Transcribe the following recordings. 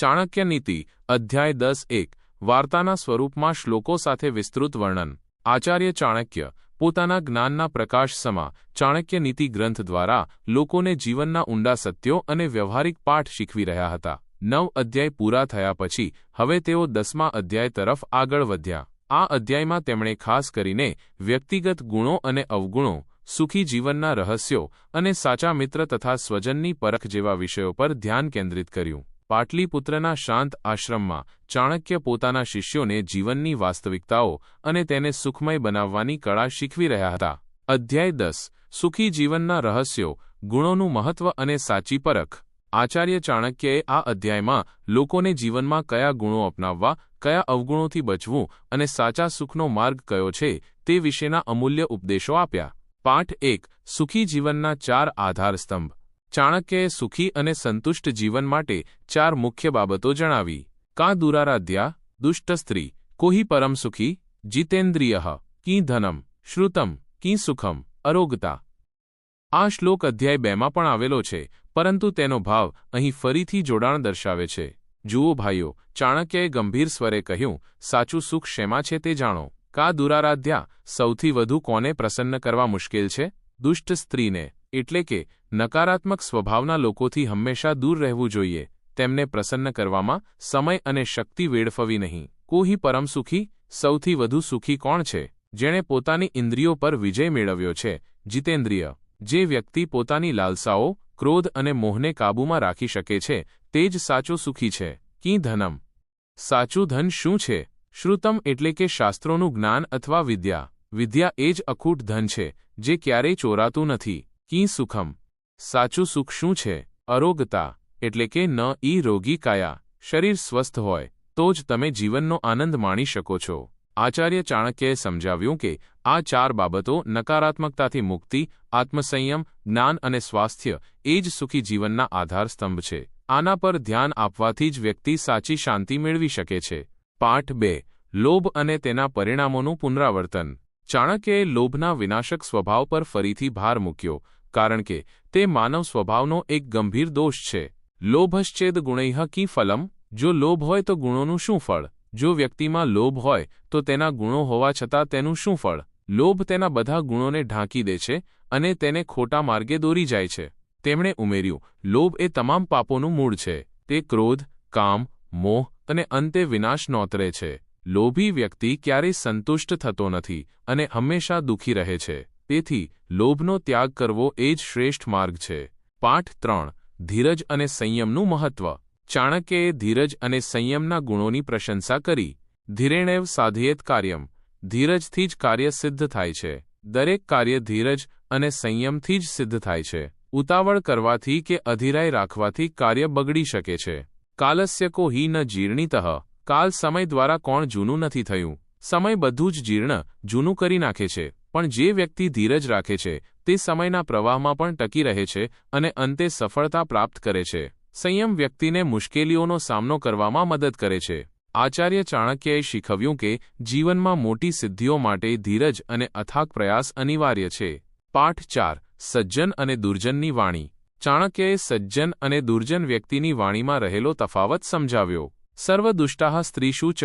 ચાણક્ય નીતિ, અધ્યાય દસ એક, વાર્તાના સ્વરૂપમાં શ્લોકો સાથે વિસ્તૃત વર્ણન. આચાર્ય ચાણક્ય, પોતાના જ્ઞાનના પ્રકાશ સમા, ચાણક્ય નીતિ ગ્રંથ દ્વારા લોકોને જીવનના ઊંડા સત્યો અને વ્યવહારિક પાઠ શીખવી રહ્યા હતા. નવ અધ્યાય પૂરા થયા પછી, હવે તેઓ દસમા અધ્યાય તરફ આગળ વધ્યા. આ અધ્યાયમાં તેમણે ખાસ કરીને વ્યક્તિગત ગુણો અને અવગુણો, સુખી જીવનના રહસ્યો અને સાચા મિત્ર તથા સ્વજનની પરખ જેવા વિષયો પર ધ્યાન કેન્દ્રિત કર્યું. પાટલીપુત્રના શાંત આશ્રમમાં ચાણક્ય પોતાના શિષ્યોને જીવનની વાસ્તવિકતાઓ અને તેને સુખમય બનાવવાની કળા શીખવી રહ્યા હતા. અધ્યાય દસ. સુખી જીવનના રહસ્યો, ગુણોનું મહત્વ અને સાચી પરખ. આચાર્ય ચાણક્યએ આ અધ્યાયમાં લોકોને જીવનમાં કયા ગુણો અપનાવવા, કયા અવગુણોથી બચવું અને સાચા સુખનો માર્ગ કયો છે તે વિશેના અમૂલ્ય ઉપદેશો આપ્યા. પાઠ એક. સુખી જીવનના ચાર આધારસ્તંભ. ચાણક્યએ સુખી અને સંતુષ્ટ જીવન માટે ચાર મુખ્ય બાબતો જણાવી. કા દુરારાધ્યા, દુષ્ટ સ્ત્રી, કોહી પરમ સુખી, જીતેન્દ્રિય, કી ધનમ, શ્રુતમ, કી સુખમ, અરોગતા. આ શ્લોક અધ્યાય બેમાં પણ આવેલો છે, પરંતુ તેનો ભાવ અહીં ફરીથી જોડાણ દર્શાવે છે. જુઓ ભાઈઓ, ચાણક્યએ ગંભીર સ્વરે કહ્યું, સાચું સુખ શેમાં છે તે જાણો. કા દુરારાધ્યા, સૌથી વધુ કોને પ્રસન્ન કરવા મુશ્કેલ છે? દુષ્ટ સ્ત્રીને. એટલે કે, નકારાત્મક સ્વભાવના લોકોથી હંમેશા દૂર રહેવું જોઈએ, તેમને પ્રસન્ન કરવામાં સમય અને શક્તિ વેડફવી નહીં. કોહી પરમ સુખી સૌથી વધુ સુખી કોણ છે? જેણે પોતાની ઇન્દ્રિયો પર વિજય મેળવ્યો છે, જીતેન્દ્રિય. જે વ્યક્તિ પોતાની લાલસાઓ, ક્રોધ અને મોહને કાબૂમાં રાખી શકે છે, તે જ સાચો સુખી છે. કી ધનમ? સાચું ધન શું છે? શ્રુતમ એટલે કે શાસ્ત્રોનું જ્ઞાન અથવા વિદ્યા. વિદ્યા એ જ અખૂટ ધન છે, જે ક્યારેય ચોરાતું નથી. કી સુખમ. સાચું સુખ શું છે? અરોગતા, એટલે કે ન ઈ રોગી કાયા. શરીર સ્વસ્થ હોય, તો જ તમે જીવનનો આનંદ માણી શકો છો. આચાર્ય ચાણક્યએ સમજાવ્યું કે, આ ચાર બાબતો નકારાત્મકતાથી મુક્તિ, આત્મસંયમ, જ્ઞાન અને સ્વાસ્થ્ય, એ જ સુખી જીવનના આધારસ્તંભ છે. આના પર ધ્યાન આપવાથી જ વ્યક્તિ સાચી શાંતિ મેળવી શકે છે. પાઠ બે, લોભ અને તેના પરિણામોનું પુનરાવર્તન. ચાણક્યએ લોભના વિનાશક સ્વભાવ પર ફરીથી ભાર મૂક્યો. કારણ કે તે માનવ સ્વભાવનો એક ગંભીર દોષ છે. લોભશ્ચેદ ગુણૈહ કી ફલમ? જો લોભ હોય તો ગુણોનું શું ફળ? જો વ્યક્તિમાં લોભ હોય તો તેના ગુણો હોવા છતાં તેનું શું ફળ? લોભ તેના બધા ગુણોને ઢાંકી દે છે અને તેને ખોટા માર્ગે દોરી જાય છે. તેમણે ઉમેર્યું, લોભ એ તમામ પાપોનું મૂળ છે. તે ક્રોધ, કામ, મોહ અને અંતે વિનાશ નોતરે છે. લોભી વ્યક્તિ ક્યારેય સંતુષ્ટ થતો નથી અને હંમેશા દુઃખી રહે છે. તેથી લોભનો ત્યાગ કરવો એ જ શ્રેષ્ઠ માર્ગ છે. પાઠ ત્રણ, ધીરજ અને સંયમનું મહત્વ. ચાણક્યએ ધીરજ અને સંયમના ગુણોની પ્રશંસા કરી. ધીરેણેવ સાધયેત કાર્યમ. ધીરજથી જ કાર્ય સિદ્ધ થાય છે. દરેક કાર્ય ધીરજ અને સંયમથી જ સિદ્ધ થાય છે. ઉતાવળ કરવાથી કે અધિરાય રાખવાથી કાર્ય બગડી શકે છે. કાલસ્ય હિ ન જીર્ણિતઃ. કાલ સમય દ્વારા કોણ જૂનું નથી થયું. સમય બધું જ જીર્ણ, જૂનું કરી નાખે છે. પણ જે વ્યક્તિ ધીરજ રાખે છે, તે સમયના પ્રવાહમાં પણ ટકી રહે છે અને અંતે સફળતા પ્રાપ્ત કરે છે. સંયમ વ્યક્તિને મુશ્કેલીઓનો સામનો કરવામાં મદદ કરે છે. આચાર્ય ચાણક્યએ શીખવ્યું કે, જીવનમાં મોટી સિદ્ધિઓ માટે ધીરજ અને અથાગ પ્રયાસ અનિવાર્ય છે. પાઠ ચાર, સજ્જન અને દુર્જનની વાણી. ચાણક્યએ સજ્જન અને દુર્જન વ્યક્તિની વાણીમાં રહેલો તફાવત સમજાવ્યો. સર્વ દુષ્ટાહ સ્ત્રીશું ચ.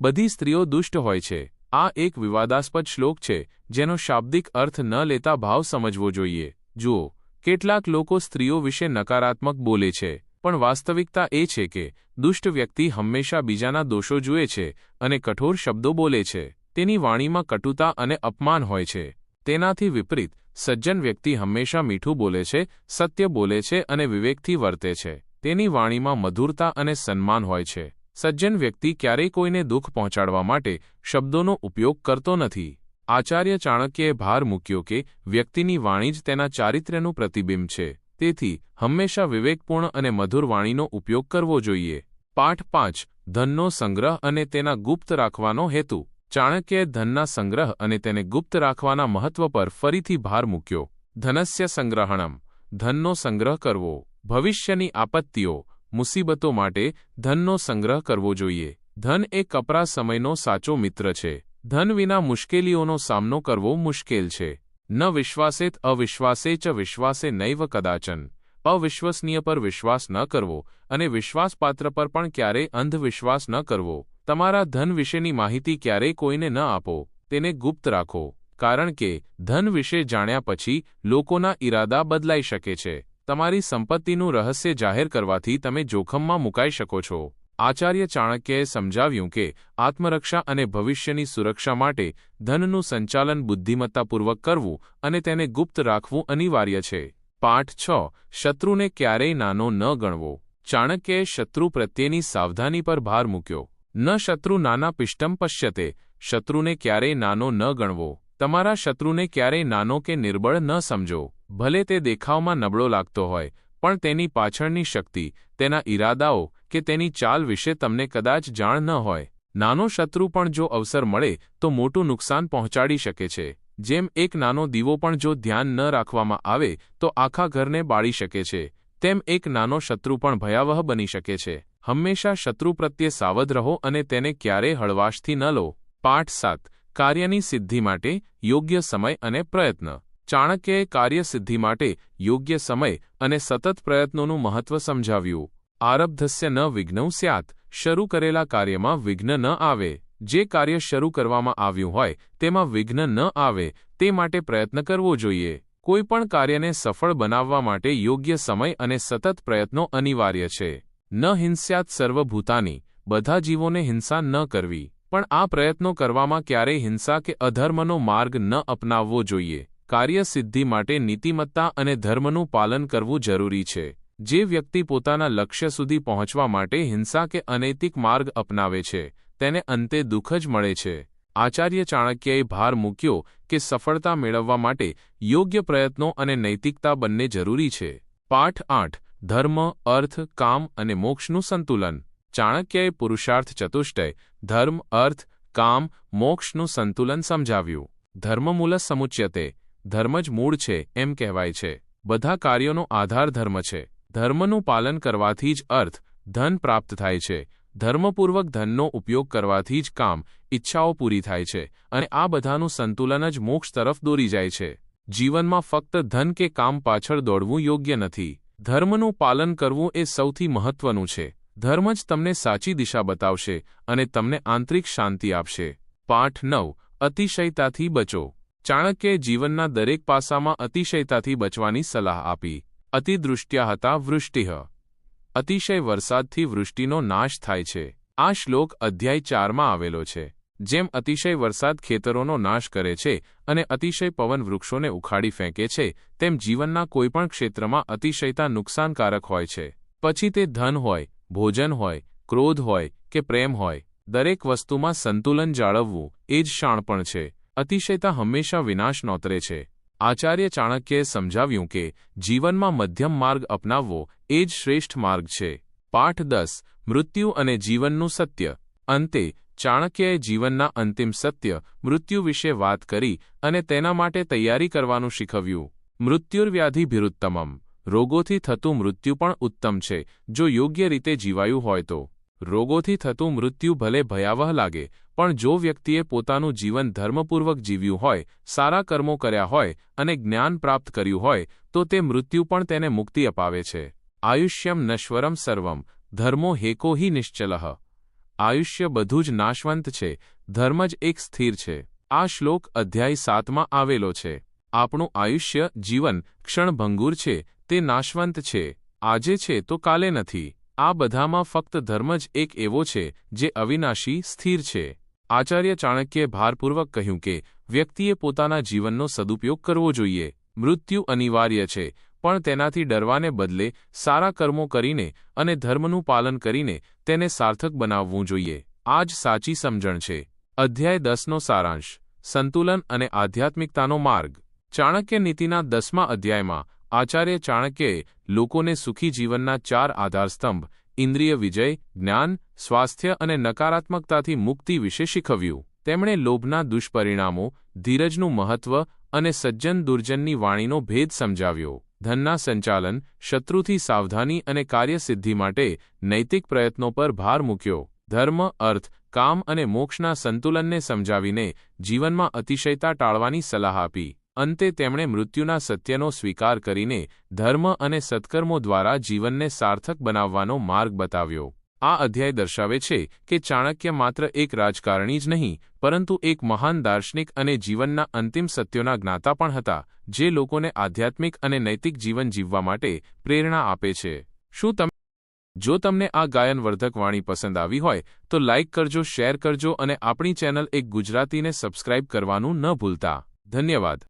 બધી સ્ત્રીઓ દુષ્ટ હોય છે. આ એક વિવાદાસ્પદ શ્લોક છે, જેનો શાબ્દિક અર્થ ન લેતા ભાવ સમજવો જોઈએ. જુઓ, કેટલાક લોકો સ્ત્રીઓ વિશે નકારાત્મક બોલે છે, પણ વાસ્તવિકતા એ છે કે, દુષ્ટ વ્યક્તિ હંમેશા બીજાના દોષો જુએ છે અને કઠોર શબ્દો બોલે છે. તેની વાણીમાં કટુતા અને અપમાન હોય છે. તેનાથી વિપરીત, સજ્જન વ્યક્તિ હંમેશા મીઠું બોલે છે, સત્ય બોલે છે અને વિવેકથી વર્તે છે. તેની વાણીમાં મધુરતા અને સન્માન હોય છે. સજ્જન વ્યક્તિ ક્યારેય કોઈને દુઃખ પહોંચાડવા માટે શબ્દોનો ઉપયોગ કરતો નથી. આચાર્ય ચાણક્યએ ભાર મૂક્યો કે વ્યક્તિની વાણી જ તેના ચારિત્ર્યનું પ્રતિબિંબ છે. તેથી, હંમેશા વિવેકપૂર્ણ અને મધુર વાણીનો ઉપયોગ કરવો જોઈએ. પાઠ પાંચ, ધનનો સંગ્રહ અને તેના ગુપ્ત રાખવાનો હેતુ. ચાણક્યએ ધનના સંગ્રહ અને તેને ગુપ્ત રાખવાના મહત્વ પર ફરીથી ભાર મૂક્યો. ધનસ્ય સંગ્રહણમ. ધનનો સંગ્રહ કરવો. ભવિષ્યની આપત્તિઓ. મુસીબતો માટે ધનનો સંગ્રહ કરવો જોઈએ. ધન એ કપરા સમયનો સાચો મિત્ર છે. ધન વિના મુશ્કેલીઓનો સામનો કરવો મુશ્કેલ છે. ન વિશ્વાસેત, અવિશ્વાસે ચ વિશ્વાસે નૈવ કદાચન. અવિશ્વસનીય પર વિશ્વાસ ન કરવો અને વિશ્વાસપાત્ર પર પણ ક્યારેય અંધવિશ્વાસ ન કરવો. તમારા ધન વિશેની માહિતી ક્યારેય કોઈને ન આપો. તેને ગુપ્ત રાખો. કારણ કે ધન વિશે જાણ્યા પછી લોકોના ઈરાદા બદલાઈ શકે છે. તમારી સંપત્તિનું રહસ્ય જાહેર કરવાથી તમે જોખમમાં મુકાઈ શકો છો. આચાર્ય ચાણક્યએ સમજાવ્યું કે આત્મરક્ષા અને ભવિષ્યની સુરક્ષા માટે ધનનું સંચાલન બુદ્ધિમત્તાપૂર્વક કરવું અને તેને ગુપ્ત રાખવું અનિવાર્ય છે. પાઠ છ, શત્રુને ક્યારેય નાનો ન ગણવો. ચાણક્યએ શત્રુ પ્રત્યેની સાવધાની પર ભાર મૂક્યો. ન શત્રુ નાના પિષ્ટમ પશ્યતે, શત્રુને ક્યારેય નાનો ન ગણવો. તમારા શત્રુને ક્યારેય નાનો કે નિર્બળ ન સમજો. ભલે તે દેખાવમાં નબળો લાગતો હોય, પણ તેની પાછળની શક્તિ, તેના ઈરાદાઓ કે તેની ચાલ વિશે તમને કદાચ જાણ ન હોય. નાનો શત્રુ પણ જો અવસર મળે, તો મોટું નુકસાન પહોંચાડી શકે છે. જેમ એક નાનો દીવો પણ જો ધ્યાન ન રાખવામાં આવે, તો આખા ઘરને બાળી શકે છે. તેમ એક નાનો શત્રુ પણ ભયાવહ બની શકે છે. હંમેશા શત્રુ પ્રત્યે સાવધ રહો અને તેને ક્યારેય હળવાશથી ન લો. પાઠ સાત. કાર્યની સિદ્ધિ માટે યોગ્ય સમય અને પ્રયત્ન. ચાણક્યએ કાર્યસિદ્ધિ માટે યોગ્ય સમય અને સતત પ્રયત્નોનું મહત્વ સમજાવ્યું. આરબ્ધસ્ય ન વિઘ્નૌ સ્યાત, શરૂ કરેલા કાર્યમાં વિઘ્ન ન આવે. જે કાર્ય શરૂ કરવામાં આવ્યું હોય, તેમાં વિઘ્ન ન આવે, તે માટે પ્રયત્ન કરવો જોઈએ. કોઈપણ કાર્યને સફળ બનાવવા માટે યોગ્ય સમય અને સતત પ્રયત્નો અનિવાર્ય છે. ન હિંસ્યાત સર્વભૂતાની, બધા જીવોને હિંસા ન કરવી. પણ આ પ્રયત્નો કરવામાં ક્યારેય હિંસા કે અધર્મનો માર્ગ ન અપનાવવો જોઈએ. કાર્યસિદ્ધિ માટે નીતિમત્તા અને ધર્મનું પાલન કરવું જરૂરી છે. જે વ્યક્તિ પોતાના લક્ષ્ય સુધી પહોંચવા માટે હિંસા કે અનૈતિક માર્ગ અપનાવે છે, તેને અંતે દુઃખ જ મળે છે. આચાર્ય ચાણક્યએ ભાર મૂક્યો કે સફળતા મેળવવા માટે યોગ્ય પ્રયત્નો અને નૈતિકતા બંને જરૂરી છે. પાઠ આઠ, ધર્મ, અર્થ, કામ અને મોક્ષનું સંતુલન. ચાણક્યએ પુરુષાર્થ ચતુષ્ટય, ધર્મ, અર્થ, કામ, મોક્ષનું સંતુલન સમજાવ્યું. ધર્મમૂલ સમુચ્યતે ધર્મ જ મૂળ છે, એમ કહેવાય છે. બધા કાર્યોનો આધાર ધર્મ છે. ધર્મનું પાલન કરવાથી જ અર્થ, ધન પ્રાપ્ત થાય છે. ધર્મપૂર્વક ધનનો ઉપયોગ કરવાથી જ કામ, ઈચ્છાઓ પૂરી થાય છે. અને આ બધાનું સંતુલન જ મોક્ષ તરફ દોરી જાય છે. જીવનમાં ફક્ત ધન કે કામ પાછળ દોડવું યોગ્ય નથી. ધર્મનું પાલન કરવું એ સૌથી મહત્વનું છે. ધર્મ જ તમને સાચી દિશા બતાવશે અને તમને આંતરિક શાંતિ આપશે. પાઠ નવ, અતિશયતાથી બચો. ચાણક્યે જીવનના દરેક પાસામાં અતિશયતાથી બચવાની સલાહ આપી. અતિદૃષ્ટ્યા હતા વૃષ્ટિહ. અતિશય વરસાદથી વૃષ્ટિનો નાશ થાય છે. આ શ્લોક અધ્યાય ચારમાં આવેલો છે. જેમ અતિશય વરસાદ ખેતરોનો નાશ કરે છે અને અતિશય પવન વૃક્ષોને ઉખાડી ફેંકે છે, તેમ જીવનના કોઈપણ ક્ષેત્રમાં અતિશયતા નુકસાનકારક હોય છે. પછી તે ધન હોય, ભોજન હોય, ક્રોધ હોય કે પ્રેમ હોય, દરેક વસ્તુમાં સંતુલન જાળવવું, એ જ શાણપણ છે. અતિશયતા હંમેશા વિનાશ નોતરે છે. આચાર્ય ચાણક્યએ સમજાવ્યું કે, જીવનમાં મધ્યમ માર્ગ અપનાવવો એ જ શ્રેષ્ઠ માર્ગ છે. પાઠ દસ, મૃત્યુ અને જીવનનું સત્ય. અંતે, ચાણક્યએ જીવનના અંતિમ સત્ય, મૃત્યુ વિશે વાત કરી અને તેના માટે તૈયારી કરવાનું શીખવ્યું. મૃત્યુર્વ્યાધિભિરુત્તમમ રોગોથી થતું મૃત્યુ પણ ઉત્તમ છે, જો યોગ્ય રીતે જીવાયું હોય તો. રોગોથી થતું મૃત્યુ ભલે ભયાવહ લાગે, પણ જો વ્યક્તિએ પોતાનું જીવન ધર્મપૂર્વક જીવ્યું હોય, સારા કર્મો કર્યા હોય અને જ્ઞાન પ્રાપ્ત કર્યું હોય, તો તે મૃત્યુ પણ તેને મુક્તિ અપાવે છે. આયુષ્યમ નશ્વરમ સર્વમ, ધર્મો હેકો હિ નિશ્ચલઃ આયુષ્ય બધું જ નાશવંત છે, ધર્મ જ એક સ્થિર છે. આ શ્લોક અધ્યાય સાતમાં આવેલો છે. આપણું આયુષ્ય જીવન ક્ષણભંગુર છે, તે નાશવંત છે. આજે છે તો કાલે નથી. આ બધામાં ફક્ત ધર્મ જ એક એવો છે જે અવિનાશી, સ્થિર છે. આચાર્ય ચાણક્યે ભારપૂર્વક કહ્યું કે, વ્યક્તિએ પોતાના જીવનનો સદુપયોગ કરવો જોઈએ. મૃત્યુ અનિવાર્ય છે, પણ તેનાથી ડરવાને બદલે સારા કર્મો કરીને અને ધર્મનું પાલન કરીને તેને સાર્થક બનાવવું જોઈએ. આ જ સાચી સમજણ છે. અધ્યાય દસનો સારાંશ. સંતુલન અને આધ્યાત્મિકતાનો માર્ગ. ચાણક્ય નીતિના દસમા અધ્યાયમાં આચાર્ય ચાણક્યએ લોકોને સુખી જીવનના ચાર આધારસ્તંભ, ઇન્દ્રિય વિજય, જ્ઞાન, સ્વાસ્થ્ય અને નકારાત્મકતાથી મુક્તિ વિશે શીખવ્યું. તેમણે લોભના દુષ્પરિણામો, ધીરજનું મહત્વ અને સજ્જન દુર્જનની વાણીનો ભેદ સમજાવ્યો. ધનના સંચાલન, શત્રુથી સાવધાની અને કાર્યસિદ્ધિ માટે નૈતિક પ્રયત્નો પર ભાર મૂક્યો. ધર્મ, અર્થ, કામ અને મોક્ષના સંતુલનને સમજાવીને જીવનમાં અતિશયતા ટાળવાની સલાહ આપી. અંતે તેમણે મૃત્યુના સત્યનો સ્વીકાર કરીને ધર્મ અને સત્કર્મો દ્વારા જીવનને સાર્થક બનાવવાનો માર્ગ બતાવ્યો. આ અધ્યાય દર્શાવે છે કે ચાણક્ય માત્ર એક રાજકારણી જ નહીં, પરંતુ એક મહાન દાર્શનિક અને જીવનના અંતિમ સત્યોના જ્ઞાતા પણ હતા, જે લોકોને આધ્યાત્મિક અને નૈતિક જીવન જીવવા માટે પ્રેરણા આપે છે. શું તમે જો તમને આ ગાયનવર્ધક વાણી પસંદ આવી હોય, તો લાઇક કરજો, શેર કરજો અને આપણી ચેનલ એક ગુજરાતીને સબસ્ક્રાઇબ કરવાનું ન ભૂલતા. ધન્યવાદ.